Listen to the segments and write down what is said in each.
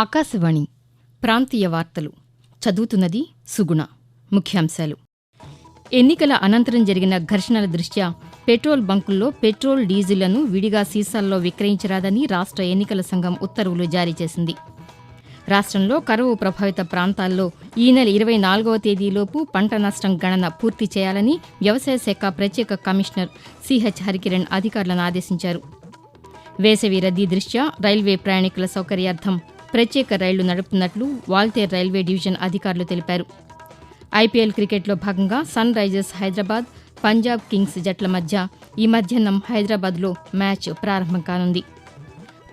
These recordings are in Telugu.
ఆకాశవాణి ప్రాంతీయ వార్తలు. చదువుతున్నది సుగుణ. ముఖ్యాంశాలు. ఎన్నికల అనంతరం జరిగిన ఘర్షణల దృష్ట్యా పెట్రోల్ బంకుల్లో పెట్రోల్ డీజిళ్ళను విడిగా సీసాల్లో విక్రయించరాదని రాష్ట్ర ఎన్నికల సంఘం ఉత్తర్వులు జారీ చేసింది. రాష్ట్రంలో కరువు ప్రభావిత ప్రాంతాల్లో ఈ నెల ఇరవై నాలుగవ తేదీలోపు పంట నష్టం గణన పూర్తి చేయాలని వ్యవసాయ శాఖ ప్రత్యేక కమిషనర్ సిహెచ్ హరికిరణ్ అధికారులను ఆదేశించారు. వేసవి రద్దీ దృష్ట్యా రైల్వే ప్రయాణికుల సౌకర్యార్థం ప్రత్యేక రైళ్ళు నడుపుతున్నట్లు వాల్తేర్ రైల్వే డివిజన్ అధికారులు తెలిపారు. ఐపీఎల్ క్రికెట్లో భాగంగా Sunrisers Hyderabad Punjab Kings జట్ల మధ్య ఈ మధ్యాహ్నం హైదరాబాద్లో మ్యాచ్ ప్రారంభం కానుంది.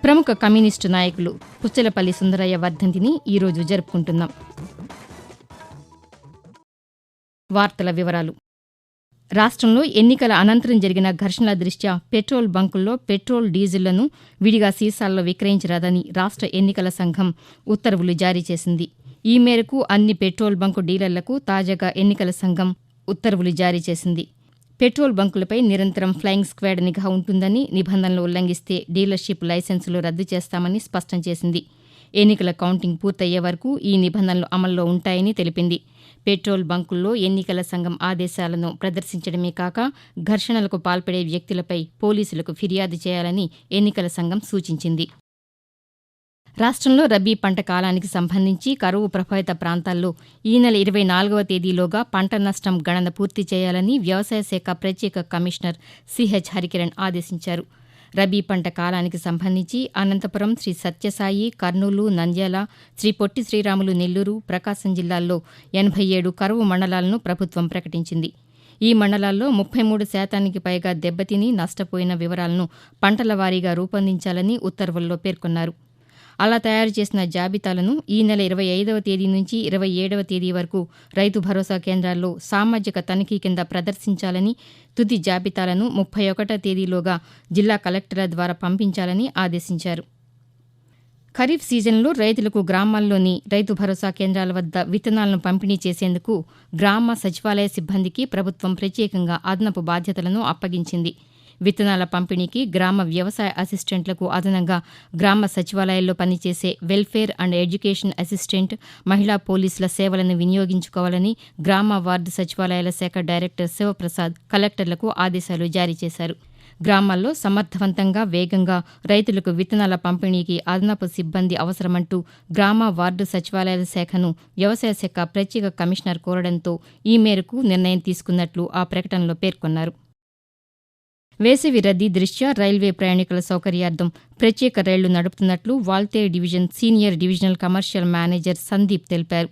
ప్రముఖ కమ్యూనిస్టు నాయకులు పుచ్చలపల్లి సుందరయ్య వర్ధంతిని ఈరోజు జరుపుకుంటున్నాం. వార్తల వివరాలు. రాష్ట్రంలో ఎన్నికల అనంతరం జరిగిన ఘర్షణల దృష్ట్యా పెట్రోల్ బంకుల్లో పెట్రోల్ డీజిళ్ళను విడిగా సీసాల్లో విక్రయించరాదని రాష్ట్ర ఎన్నికల సంఘం ఉత్తర్వులు జారీ చేసింది. ఈ మేరకు అన్ని పెట్రోల్ బంకు డీలర్లకు తాజాగా ఎన్నికల సంఘం ఉత్తర్వులు జారీ చేసింది. పెట్రోల్ బంకులపై నిరంతరం ఫ్లయింగ్ స్క్వాడ్ నిఘా ఉంటుందని నిబంధనలు ఉల్లంఘిస్తే డీలర్షిప్ లైసెన్సులు రద్దు చేస్తామని స్పష్టం చేసింది. ఎన్నికల కౌంటింగ్ పూర్తయ్యే వరకు ఈ నిబంధనలు అమల్లో ఉంటాయని తెలిపింది. పెట్రోల్ బంకుల్లో ఎన్నికల సంఘం ఆదేశాలను ప్రదర్శించడమే కాక ఘర్షణలకు పాల్పడే వ్యక్తులపై పోలీసులకు ఫిర్యాదు చేయాలని ఎన్నికల సంఘం సూచించింది. రాష్ట్రంలో రబీ పంట కాలానికి సంబంధించి కరువు ప్రభావిత ప్రాంతాల్లో ఈ నెల ఇరవై నాలుగవ తేదీలోగా పంట నష్టం గణన పూర్తి చేయాలని వ్యవసాయ శాఖ ప్రత్యేక కమిషనర్ సిహెచ్ హరికిరణ్ ఆదేశించారు. రబీ పంట కాలానికి సంబంధించి అనంతపురం శ్రీ సత్యసాయి కర్నూలు నంద్యాల శ్రీ పొట్టి శ్రీరాములు నెల్లూరు ప్రకాశం జిల్లాల్లో ఎనభై ఏడు కరువు మండలాలను ప్రభుత్వం ప్రకటించింది. ఈ మండలాల్లో ముప్పై మూడు శాతానికి పైగా దెబ్బతిని నష్టపోయిన వివరాలను పంటల వారీగా రూపొందించాలని ఉత్తర్వుల్లో పేర్కొన్నారు. అలా తయారు చేసిన జాబితాలను ఈ నెల ఇరవై ఐదవ తేదీ నుంచి ఇరవై ఏడవ తేదీ వరకు రైతు భరోసా కేంద్రాల్లో సామాజిక తనిఖీ కింద ప్రదర్శించాలని తుది జాబితాలను ముప్పై ఒకటో తేదీలోగా జిల్లా కలెక్టర్ల ద్వారా పంపించాలని ఆదేశించారు. ఖరీఫ్ సీజన్లో రైతులకు గ్రామాల్లోని రైతు భరోసా కేంద్రాల వద్ద విత్తనాలను పంపిణీ చేసేందుకు గ్రామ సచివాలయ సిబ్బందికి ప్రభుత్వం ప్రత్యేకంగా అదనపు బాధ్యతలను అప్పగించింది. విత్తనాల పంపిణీకి గ్రామ వ్యవసాయ అసిస్టెంట్లకు అదనంగా గ్రామ సచివాలయాల్లో పనిచేసే వెల్ఫేర్ అండ్ ఎడ్యుకేషన్ అసిస్టెంట్ మహిళా పోలీసుల సేవలను వినియోగించుకోవాలని గ్రామ వార్డు సచివాలయాల శాఖ డైరెక్టర్ శివప్రసాద్ కలెక్టర్లకు ఆదేశాలు జారీ చేశారు. గ్రామాల్లో సమర్థవంతంగా వేగంగా రైతులకు విత్తనాల పంపిణీకి అదనపు సిబ్బంది అవసరమంటూ గ్రామ వార్డు సచివాలయాల శాఖను వ్యవసాయ శాఖ ప్రత్యేక కమిషనర్ కోరడంతో ఈ మేరకు నిర్ణయం తీసుకున్నట్లు ఆ ప్రకటనలో పేర్కొన్నారు. వేసవి రద్దీ దృష్ట్యా రైల్వే ప్రయాణికుల సౌకర్యార్థం ప్రత్యేక రైళ్ళు నడుపుతున్నట్లు Waltair division senior divisional commercial manager Sandeep తెలిపారు.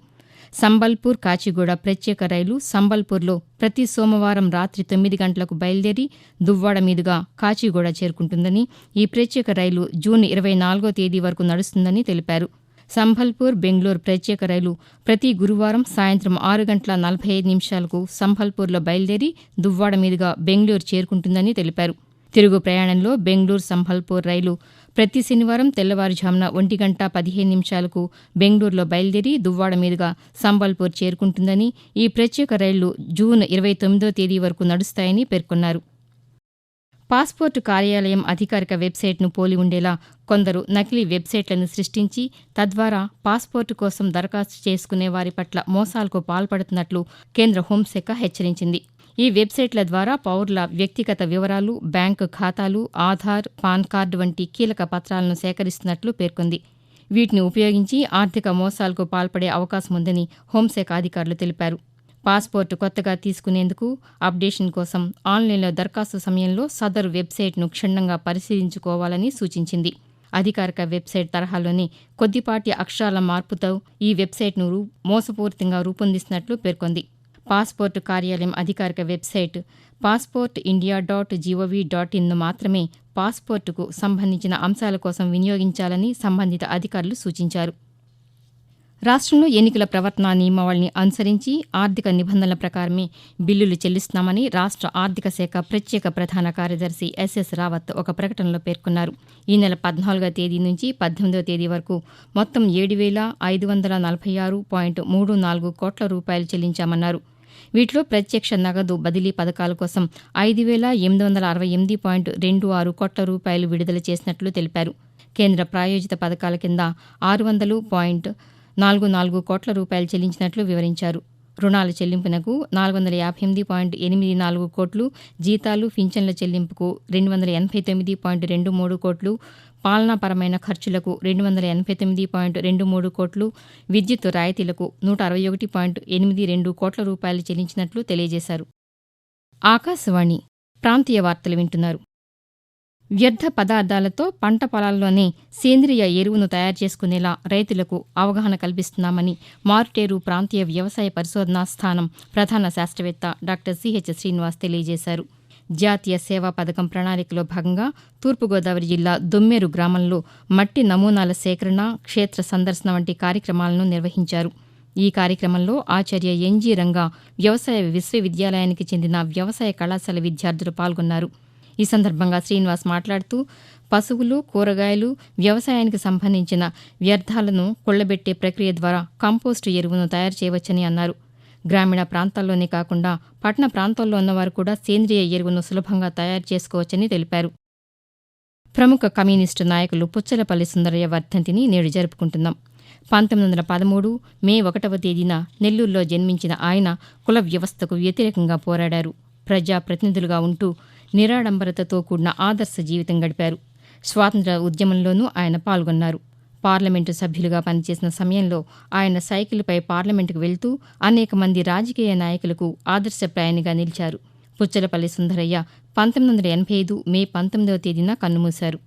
సంబల్పూర్ కాచిగూడ ప్రత్యేక రైలు సంబల్పూర్లో ప్రతి సోమవారం రాత్రి తొమ్మిది గంటలకు బయలుదేరి దువ్వాడ మీదుగా కాచిగూడ చేరుకుంటుందని ఈ ప్రత్యేక రైలు జూన్ ఇరవై నాలుగో తేదీ వరకు నడుస్తుందని తెలిపారు. సంభల్పూర్ బెంగళూరు ప్రత్యేక రైలు ప్రతి గురువారం సాయంత్రం ఆరు గంటల నలభై ఐదు నిమిషాలకు సంభల్పూర్లో బయలుదేరి దువ్వాడ మీదుగా బెంగళూరు చేరుకుంటుందని తెలిపారు. తిరుగు ప్రయాణంలో బెంగళూరు సంభల్పూర్ రైలు ప్రతి శనివారం తెల్లవారుజామున ఒంటి గంట పదిహేను నిమిషాలకు బెంగళూరులో బయలుదేరి దువ్వాడ మీదుగా సంబల్పూర్ చేరుకుంటుందని ఈ ప్రత్యేక రైళ్ళు జూన్ ఇరవై తొమ్మిదో తేదీ వరకు నడుస్తాయని పేర్కొన్నారు. పాస్పోర్టు కార్యాలయం అధికారిక వెబ్సైట్ను పోలి ఉండేలా కొందరు నకిలీ వెబ్సైట్లను సృష్టించి తద్వారా పాస్పోర్టు కోసం దరఖాస్తు చేసుకునే వారి పట్ల మోసాలకు పాల్పడుతున్నట్లు కేంద్ర హోంశాఖ హెచ్చరించింది. ఈ వెబ్సైట్ల ద్వారా పౌరుల వ్యక్తిగత వివరాలు బ్యాంకు ఖాతాలు ఆధార్ పాన్ కార్డు వంటి కీలక పత్రాలను సేకరిస్తున్నట్లు పేర్కొంది. వీటిని ఉపయోగించి ఆర్థిక మోసాలకు పాల్పడే అవకాశం ఉందని హోంశాఖ అధికారులు తెలిపారు. పాస్పోర్టు కొత్తగా తీసుకునేందుకు అప్డేషన్ కోసం ఆన్లైన్లో దరఖాస్తు సమయంలో సదరు వెబ్సైట్ను క్షుణ్ణంగా పరిశీలించుకోవాలని సూచించింది. అధికారిక వెబ్సైట్ తరహాలోని కొద్దిపాటి అక్షరాల మార్పుతో ఈ వెబ్సైట్ను రూ మోసపూరితంగా రూపొందిస్తున్నట్లు పేర్కొంది. పాస్పోర్టు కార్యాలయం అధికారిక website passport India dot gov dot ఇన్ను మాత్రమే పాస్పోర్టుకు సంబంధించిన అంశాల కోసం వినియోగించాలని సంబంధిత అధికారులు సూచించారు. రాష్ట్రంలో ఎన్నికల ప్రవర్తన నియమావళిని అనుసరించి ఆర్థిక నిబంధనల ప్రకారమే బిల్లులు చెల్లిస్తున్నామని రాష్ట్ర ఆర్థిక శాఖ ప్రత్యేక ప్రధాన కార్యదర్శి ఎస్ఎస్ రావత్ ఒక ప్రకటనలో పేర్కొన్నారు. ఈ నెల పద్నాలుగో తేదీ నుంచి పద్దెనిమిదో తేదీ వరకు మొత్తం ఏడు వేల ఐదు వందల నలభై ఆరు పాయింట్ మూడు నాలుగు కోట్ల రూపాయలు చెల్లించామన్నారు. వీటిలో ప్రత్యక్ష నగదు బదిలీ పథకాల కోసం ఐదు వేల ఎనిమిది వందల అరవై ఎనిమిది పాయింట్ రెండు ఆరు కోట్ల రూపాయలు విడుదల చేసినట్లు తెలిపారు. కేంద్ర ప్రాయోజిత పథకాల కింద ఆరు వందలు పాయింట్ నాలుగు నాలుగు కోట్ల రూపాయలు చెల్లించినట్లు వివరించారు. రుణాల చెల్లింపునకు నాలుగు వందల యాభై ఎనిమిది పాయింట్ ఎనిమిది నాలుగు కోట్లు జీతాలు పింఛన్ల చెల్లింపుకు రెండు వందల ఎనభై తొమ్మిది పాయింట్ రెండు మూడు కోట్లు పాలనాపరమైన ఖర్చులకు రెండు వందల ఎనభై తొమ్మిది పాయింట్ రెండు మూడు కోట్లు విద్యుత్ రాయితీలకు నూట అరవై ఒకటి పాయింట్ ఎనిమిది రెండు కోట్ల రూపాయలు చెల్లించినట్లు తెలియజేశారు. ఆకాశవాణి ప్రాంతీయ వార్తలు వింటున్నారు. వ్యర్థ పదార్థాలతో పంట పొలాల్లోనే సేంద్రియ ఎరువును తయారు చేసుకునేలా రైతులకు అవగాహన కల్పిస్తున్నామని మారుటేరు ప్రాంతీయ వ్యవసాయ పరిశోధనా స్థానం ప్రధాన శాస్త్రవేత్త డాక్టర్ సిహెచ్ శ్రీనివాస్ తెలియజేశారు. జాతీయ సేవా పథకం ప్రణాళికలో భాగంగా తూర్పుగోదావరి జిల్లా దొమ్మేరు గ్రామంలో మట్టి నమూనాల సేకరణ క్షేత్ర సందర్శన వంటి కార్యక్రమాలను నిర్వహించారు. ఈ కార్యక్రమంలో ఆచార్య ఎన్జీ రంగా వ్యవసాయ విశ్వవిద్యాలయానికి చెందిన వ్యవసాయ కళాశాల విద్యార్థులు పాల్గొన్నారు. ఈ సందర్భంగా శ్రీనివాస్ మాట్లాడుతూ పశువులు కూరగాయలు వ్యవసాయానికి సంబంధించిన వ్యర్థాలను కొళ్ళబెట్టే ప్రక్రియ ద్వారా కంపోస్టు ఎరువును తయారు చేయవచ్చని అన్నారు. గ్రామీణ ప్రాంతాల్లోనే కాకుండా పట్టణ ప్రాంతాల్లో ఉన్నవారు కూడా సేంద్రియ ఎరువును సులభంగా తయారు చేసుకోవచ్చని తెలిపారు. ప్రముఖ కమ్యూనిస్టు నాయకులు పుచ్చలపల్లి సుందరయ్య వర్ధంతిని నేడు జరుపుకుంటున్నాం. పంతొమ్మిది వందల పదమూడు మే ఒకటవ తేదీన నెల్లూరులో జన్మించిన ఆయన కుల వ్యవస్థకు వ్యతిరేకంగా పోరాడారు. ప్రజాప్రతినిధులుగా ఉంటూ నిరాడంబరతతో కూడిన ఆదర్శ జీవితం గడిపారు. స్వాతంత్ర ఉద్యమంలోనూ ఆయన పాల్గొన్నారు. పార్లమెంటు సభ్యులుగా పనిచేసిన సమయంలో ఆయన సైకిల్పై పార్లమెంటుకు వెళ్తూ అనేక మంది రాజకీయ నాయకులకు ఆదర్శప్రాయానిగా నిలిచారు. పుచ్చలపల్లి సుందరయ్య పంతొమ్మిది వందల ఎనభై ఐదు మే పంతొమ్మిదవ తేదీన కన్నుమూశారు.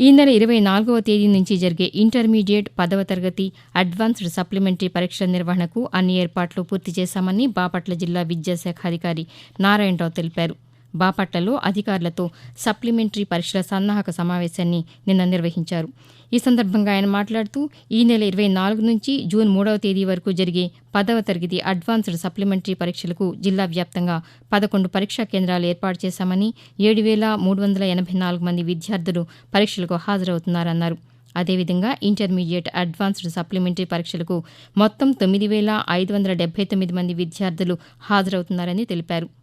ఈ నెల ఇరవై నాలుగవ తేదీ నుంచి జరిగే ఇంటర్మీడియట్ పదవ తరగతి అడ్వాన్స్డ్ సప్లిమెంటరీ పరీక్షల నిర్వహణకు అన్ని ఏర్పాట్లు పూర్తి చేశామని బాపట్ల జిల్లా విద్యాశాఖ అధికారి నారాయణరావు తెలిపారు. బాపట్లలో అధికారులతో సప్లిమెంటరీ పరీక్షల సన్నాహక సమావేశాన్ని నిన్న నిర్వహించారు. ఈ సందర్భంగా ఆయన మాట్లాడుతూ ఈ నెల ఇరవై నాలుగు నుంచి జూన్ మూడవ తేదీ వరకు జరిగే పదవ తరగతి అడ్వాన్స్డ్ సప్లిమెంటరీ పరీక్షలకు జిల్లా వ్యాప్తంగా పదకొండు పరీక్షా కేంద్రాలు ఏర్పాటు చేశామని ఏడు వేల మూడు వందల ఎనభై నాలుగు మంది విద్యార్థులు పరీక్షలకు హాజరవుతున్నారన్నారు. అదేవిధంగా ఇంటర్మీడియట్ అడ్వాన్స్డ్ సప్లిమెంటరీ పరీక్షలకు మొత్తం తొమ్మిది వేల ఐదు వందల డెబ్బై తొమ్మిది మంది విద్యార్థులు హాజరవుతున్నారని తెలిపారు.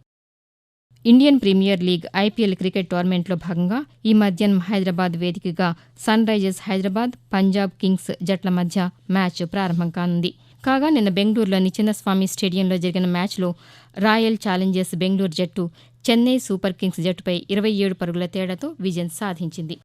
Indian Premier League IPL cricket టోర్నమెంట్లో భాగంగా ఈ మధ్యాహ్నం హైదరాబాద్ వేదికగా Sunrisers Hyderabad Punjab Kings జట్ల మధ్య మ్యాచ్ ప్రారంభం కానుంది. కాగా నిన్న బెంగళూరులోని చిన్నస్వామి స్టేడియంలో జరిగిన మ్యాచ్లో రాయల్ ఛాలెంజర్స్ బెంగళూరు జట్టు చెన్నై సూపర్ కింగ్స్ జట్టుపై ఇరవై ఏడు పరుగుల తేడాతో విజయం సాధించింది.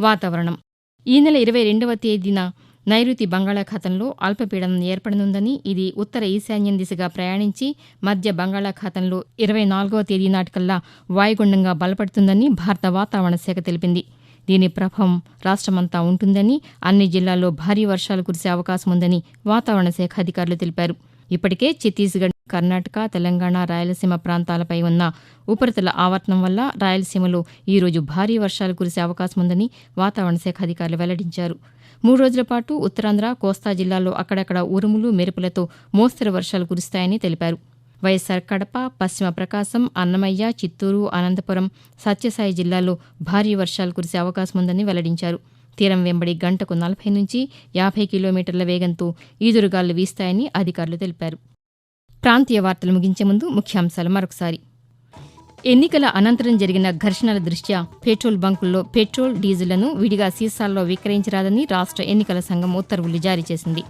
వాతావరణం. ఈ నెల ఇరవై రెండవ తేదీన నైరుతి బంగాళాఖాతంలో అల్పపీడనం ఏర్పడనుందని ఇది ఉత్తర ఈశాన్యం దిశగా ప్రయాణించి మధ్య బంగాళాఖాతంలో ఇరవై నాలుగవ తేదీ నాటికల్లా వాయుగుండంగా బలపడుతుందని భారత వాతావరణ శాఖ తెలిపింది. దీని ప్రభావం రాష్టమంతా ఉంటుందని అన్ని జిల్లాల్లో భారీ వర్షాలు కురిసే అవకాశం ఉందని వాతావరణ శాఖ అధికారులు తెలిపారు. ఇప్పటికే ఛత్తీస్గఢ్ కర్ణాటక తెలంగాణ రాయలసీమ ప్రాంతాలపై ఉన్న ఉపరితల ఆవర్తనం వల్ల రాయలసీమలో ఈరోజు భారీ వర్షాలు కురిసే అవకాశం ఉందని వాతావరణ శాఖ అధికారులు వెల్లడించారు. మూడు రోజుల పాటు ఉత్తరాంధ్ర కోస్తా జిల్లాల్లో అక్కడక్కడ ఉరుములు మెరుపులతో మోస్తరు వర్షాలు కురుస్తాయని తెలిపారు. వైఎస్సార్ కడప పశ్చిమ ప్రకాశం అన్నమయ్య చిత్తూరు అనంతపురం సత్యసాయి జిల్లాల్లో భారీ వర్షాలు కురిసే అవకాశం ఉందని వెల్లడించారు. తీరం వెంబడి గంటకు నలభై నుంచి యాభై కిలోమీటర్ల వేగంతో ఈదురుగాలు వీస్తాయని అధికారులు తెలిపారు. ప్రాంతీయ వార్తలు ముగించే ముందు ముఖ్యాంశాలు మరొకసారి. ఎన్నికల అనంతరం జరిగిన ఘర్షణల దృష్ట్యా పెట్రోల్ బంకుల్లో పెట్రోల్ డీజిల్లను విడిగా సీసాల్లో విక్రయించరాదని రాష్ట్ర ఎన్నికల సంఘం ఉత్తర్వులు జారీ చేసింది.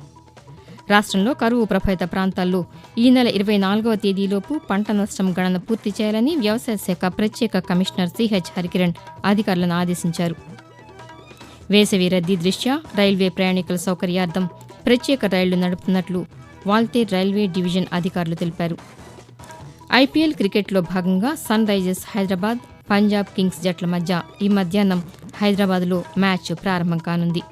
రాష్ట్రంలో కరువు ప్రభావిత ప్రాంతాల్లో ఈ నెల ఇరవై నాలుగవ తేదీలోపు పంట నష్టం గణన పూర్తి చేయాలని వ్యవసాయ శాఖ ప్రత్యేక కమిషనర్ సిహెచ్ హరికిరణ్ అధికారులను ఆదేశించారు. వేసవి రద్దీ దృష్ట్యా రైల్వే ప్రయాణికుల సౌకర్యార్థం ప్రత్యేక రైళ్ళు నడుపుతున్నట్లు వాల్తే రైల్వే డివిజన్ అధికారులు తెలిపారు. ఐపీఎల్ క్రికెట్లో భాగంగా Sunrisers Hyderabad Punjab Kings జట్ల మధ్య ఈ మధ్యాహ్నం హైదరాబాద్లో మ్యాచ్ ప్రారంభం కానుంది.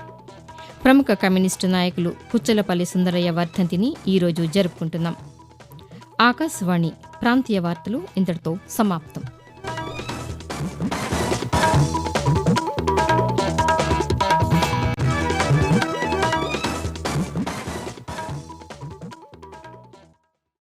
ప్రముఖ కమ్యూనిస్టు నాయకులు పుచ్చలపల్లి సుందరయ్య వర్ధంతిని ఈరోజు జరుపుకుంటున్నాం. ఆకాశవాణి ప్రాంతీయ వార్తలు ఇంతటితో సమాప్తం.